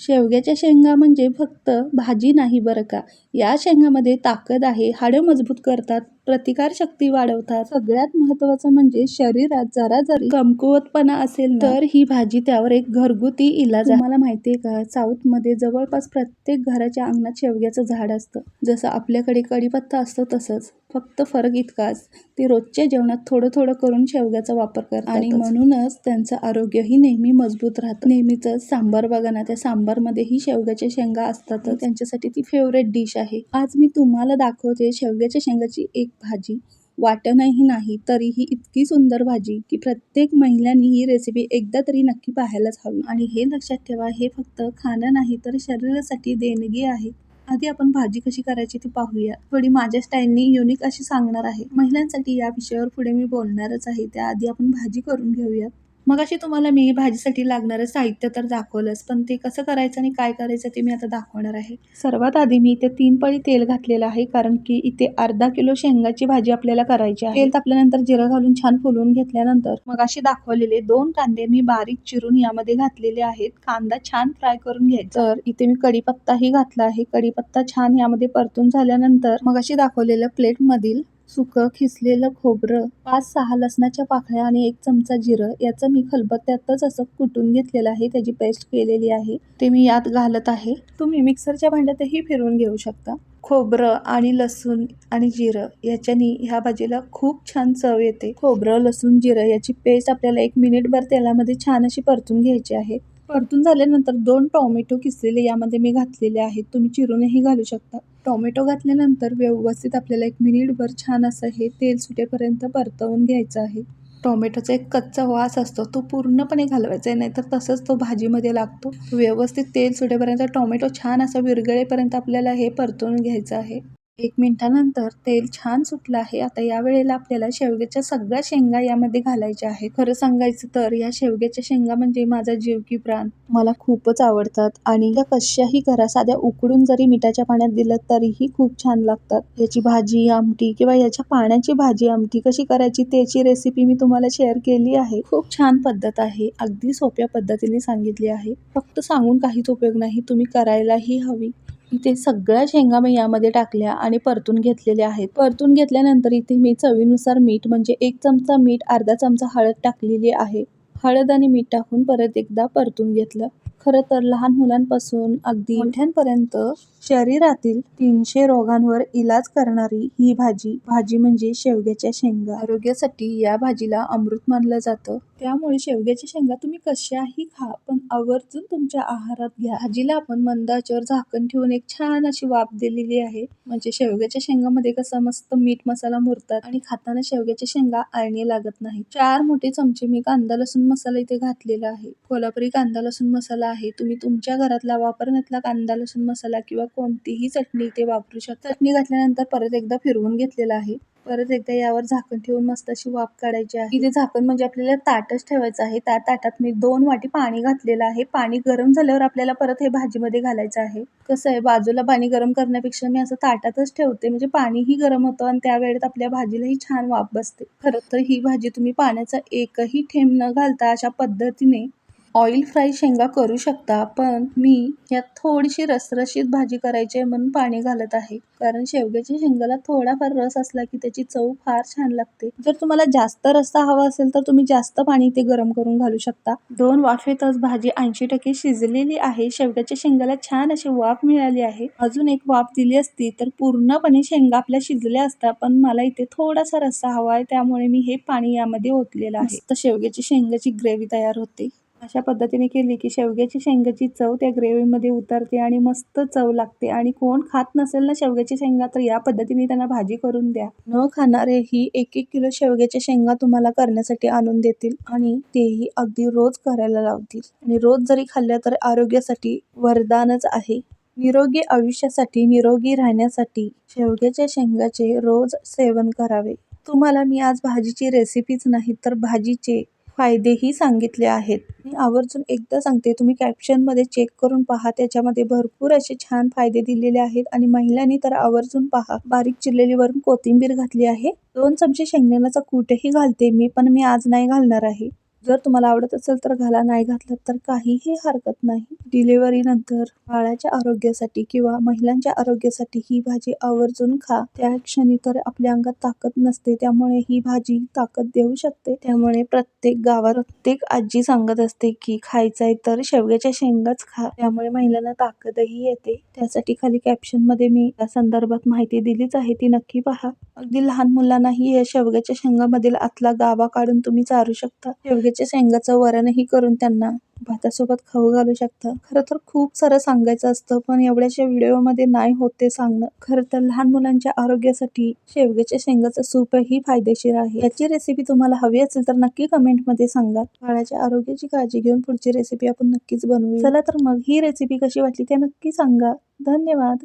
शेवग्याच्या शेंगा म्हणजे फक्त भाजी नाही बरं का? या शेंगामध्ये ताकद आहे. हाडं मजबूत करतात. प्रतिकारशक्ती वाढवतात. सगळ्यात महत्त्वाचं म्हणजे शरीरात जरा जरी कमकुवतपणा असेल तर ही भाजी त्यावर एक घरगुती इलाज मला माहितीये का साऊथमध्ये जवळपास प्रत्येक घराच्या अंगणात शेवग्याचं झाड असतं. जसं आपल्याकडे कडीपत्ता असतो तसंच. फक्त फरक इतकाच ते रोजच्या जेवणात थोडं थोडं करून शेवग्याचा वापर करतात आणि म्हणूनच त्यांचं आरोग्यही नेहमी मजबूत राहतं. नेहमीच सांबार बघा ना त्या सांबारमध्येही शेवग्याच्या शेंगा असतात त्यांच्यासाठी ती फेवरेट डिश आहे. आज मी तुम्हाला दाखवते शेवग्याच्या शेंगाची एक भाजी वाटणही नाही तरीही इतकी सुंदर भाजी की प्रत्येक महिलांनी ही रेसिपी एकदा तरी नक्की पाहायलाच हवी. आणि हे लक्षात ठेवा हे फक्त खाणं नाही तर शरीरासाठी देणगी आहे. आधी आपण भाजी कशी करायची ती पाहूया. थोडी माझ्या स्टाईलनी युनिक अशी सांगणार आहे महिलांसाठी या विषयावर पुढे मी बोलणारच आहे. त्याआधी आपण भाजी करून घेऊयात. मग अशी तुम्हाला मी भाजीसाठी लागणारं साहित्य तर दाखवलंच पण ते कसं करायचं आणि काय करायचं ते मी आता दाखवणार आहे. सर्वात आधी मी इथे तीन पळी तेल घातलेलं आहे कारण की इथे अर्धा किलो शेंगाची भाजी आपल्याला करायची आहे. तेल तापल्यानंतर जिरं घालून छान फुलवून घेतल्यानंतर मग अशी दाखवलेले दोन कांदे मी बारीक चिरून यामध्ये घातलेले आहेत. कांदा छान फ्राय करून घ्यायचा. तर इथे मी कढीपत्ताही घातला आहे. कढीपत्ता छान यामध्ये परतून झाल्यानंतर मग अशी दाखवलेलं प्लेट मधील सुकं खिसलेलं खोबरं पाच सहा लसणाच्या पाकळ्या आणि एक चमचा जिरं याचं मी खलबत्त्यातच असं कुटून घेतलेलं आहे त्याची पेस्ट केलेली आहे. ते मी यात घालत आहे. तुम्ही मिक्सरच्या भांड्यातही फिरवून घेऊ शकता. खोबरं आणि लसूण आणि जिरं याच्यानी ह्या भाजीला खूप छान चव येते. खोबरं लसूण जिरं याची पेस्ट आपल्याला एक मिनिटभर तेलामध्ये छान अशी परतून घ्यायची आहे. परतून झाल्यानंतर दोन टोमॅटो किसलेले यामध्ये मी घातलेले आहेत. तुम्ही चिरूनही घालू शकता. टोमॅटो घातल्यानंतर व्यवस्थित आपल्याला एक मिनिटभर छान असं हे तेल सुटेपर्यंत परतवून घ्यायचं आहे. टोमॅटोचा एक कच्चा वास असतो. तो पूर्णपणे घालवायचा आहे नाहीतर तसंच तो भाजीमध्ये लागतो. व्यवस्थित तेल सुटेपर्यंत टोमॅटो छान असं विरगळेपर्यंत आपल्याला हे परतवून घ्यायचं आहे. एक मिनिटानंतर तेल छान सुटलं आहे. आता या वेळेला आपल्याला शेवग्याच्या सगळ्या शेंगा यामध्ये घालायच्या आहे. खरं सांगायचं तर या शेवग्याच्या शेंगा म्हणजे माझा जीव की प्राण. मला खूपच आवडतात आणि या कशाही करा साध्या उकडून जरी मिठाच्या पाण्यात दिलं तरीही खूप छान लागतात. याची भाजी आमटी किंवा याच्या पाण्याची भाजी आमटी कशी करायची त्याची रेसिपी मी तुम्हाला शेअर केली आहे. खूप छान पद्धत आहे. अगदी सोप्या पद्धतीने सांगितली आहे. फक्त सांगून काहीच उपयोग नाही. तुम्ही करायलाही हवी. इथे सगळ्या शेंगा मी यामध्ये टाकल्या आणि परतून घेतलेल्या आहेत. परतून घेतल्यानंतर इथे मी चवीनुसार मीठ म्हणजे एक चमचा मीठ अर्धा चमचा हळद टाकलेली आहे. हळद आणि मीठ टाकून परत एकदा परतून घेतलं. खरं तर लहान मुलांपासून अगदी मोठ्यांपर्यंत शरीरातील तीनशे रोगांवर इलाज करणारी ही भाजी भाजी म्हणजे शेवग्याच्या शेंगा. आरोग्यासाठी या भाजीला अमृत मानलं जातं. त्यामुळे शेवग्याच्या शेंगा तुम्ही कशाही खा पण आवर्जून तुमच्या आहारात घ्या. भाजीला आपण मंद आचेवर झाकण ठेवून एक छान अशी वाफ दिलेली आहे. म्हणजे शेवग्याच्या शेंगामध्ये कसं मस्त मीठ मसाला मुरतात आणि खाताना शेवग्याच्या शेंगा आळणी लागत नाही चार मोठे चमचे मी कांदा लसूण मसाला इथे घातलेला आहे. कोल्हापुरी कांदा लसूण मसाला आहे. तुम्ही तुमच्या घरातला वापरण्यातला कांदा लसूण मसाला किंवा कोणतीही चटणी इथे वापरू शकता. चटणी घातल्यानंतर परत एकदा फिरवून घेतलेला आहे. परत एकदा यावर झाकण ठेवून मस्त अशी वाफ काढायची आहे. इथे झाकण म्हणजे आपल्याला ताटच ठेवायचं आहे. त्या ताटात मी दोन वाटी पाणी घातलेलं आहे. पाणी गरम झाल्यावर आपल्याला परत हे भाजीमध्ये घालायचं आहे. कसं आहे बाजूला पाणी गरम करण्यापेक्षा मी असं ताटातच ठेवते. म्हणजे पाणीही गरम होतं आणि त्या वेळेत आपल्या भाजीलाही छान वाफ बसते. खरं तर ही भाजी तुम्ही पाण्याचा एकही थेंब न घालता अशा पद्धतीने ऑइल फ्राय शेंगा करू शकता पण मी यात थोडीशी रसरशीत भाजी करायची आहे म्हणून पाणी घालत आहे. कारण शेवग्याच्या शेंगाला थोडाफार रस असला की त्याची चव फार छान लागते. जर तुम्हाला जास्त रस्सा हवा असेल तर तुम्ही जास्त पाणी ते गरम करून घालू शकता. दोन वाफेतच भाजी ऐंशी टक्के शिजलेली आहे. शेवग्याच्या शेंगाला छान अशी वाफ मिळाली आहे. अजून एक वाफ दिली असती तर पूर्णपणे शेंगा आपल्या शिजल्या असत्या पण मला इथे थोडासा रस्सा हवा आहे. त्यामुळे मी हे पाणी यामध्ये ओतलेलं आहे. तर शेवग्याची शेंगाची ग्रेव्ही तयार होते. अशा पद्धतीने केली की शेवग्याची शेंगाची चव त्या ग्रेव्हीमध्ये उतरते आणि मस्त चव लागते. आणि कोण खात नसेल ना शेवग्याची शेंगा तर या पद्धतीने त्यांना भाजी करून द्या. न खाणारे ही एक एक किलो शेवग्याच्या शेंगा तुम्हाला करण्यासाठी आणून देतील आणि तेही अगदी रोज करायला लावतील. आणि रोज जरी खाल्ल्या तर आरोग्यासाठी वरदानच आहे. निरोगी आयुष्यासाठी निरोगी राहण्यासाठी शेवग्याच्या शेंगाचे रोज सेवन करावे. तुम्हाला मी आज भाजीची रेसिपीच नाही तर भाजीचे फायदेही सांगितले आहेत. मी आवर्जून एकदा सांगते तुम्ही कॅप्शनमध्ये चेक करून पहा. त्याच्यामध्ये भरपूर असे छान फायदे दिलेले आहेत आणि महिलांनी तर आवर्जून पहा. बारीक चिरलेली वरून कोथिंबीर घातली आहे. दोन चमचे शेंगदाण्याचा कूटही घालते मी पण मी आज नाही घालणार आहे. जर तुम्हाला आवडत असेल तर घाला नाही घातलं तर काहीही हरकत नाही. डिलिव्हरीनंतर बाळाच्या आरोग्यासाठी किंवा महिलांच्या आरोग्यासाठी ही भाजी आवर्जून खा. त्या क्षणी तर आपल्या अंगात ताकद नसते त्यामुळे ही भाजी ताकद देऊ शकते. त्यामुळे प्रत्येक गावात प्रत्येक आजी सांगत असते की खायचंय तर शेवग्याच्या शेंगाच खा. त्यामुळे महिलांना ताकदही येते. त्यासाठी खाली कॅप्शनमध्ये मी या संदर्भात माहिती दिलीच आहे ती नक्की पहा. अगदी लहान मुलांनाही या शेवग्याच्या शेंगामधील आतला गावा काढून तुम्ही चारू शकता. वांग्याच्या शेंगाचं वरणही करून त्यांना भातासोबत खाऊ घालू शकतं. खरं तर खूप सारं सांगायचं असतं पण एवढ्याशा व्हिडिओमध्ये नाही होत ते सांगणं. खरं तर लहान मुलांच्या आरोग्यासाठी शेवग्याच्या शेंगाचं सूपही फायदेशीर आहे. याची रेसिपी तुम्हाला हवी असेल तर नक्की कमेंटमध्ये सांगा. बाळाच्या आरोग्याची काळजी घेऊन पुढची रेसिपी आपण नक्कीच बनवू चला तर मग ही रेसिपी कशी वाटली ते नक्की सांगा. धन्यवाद.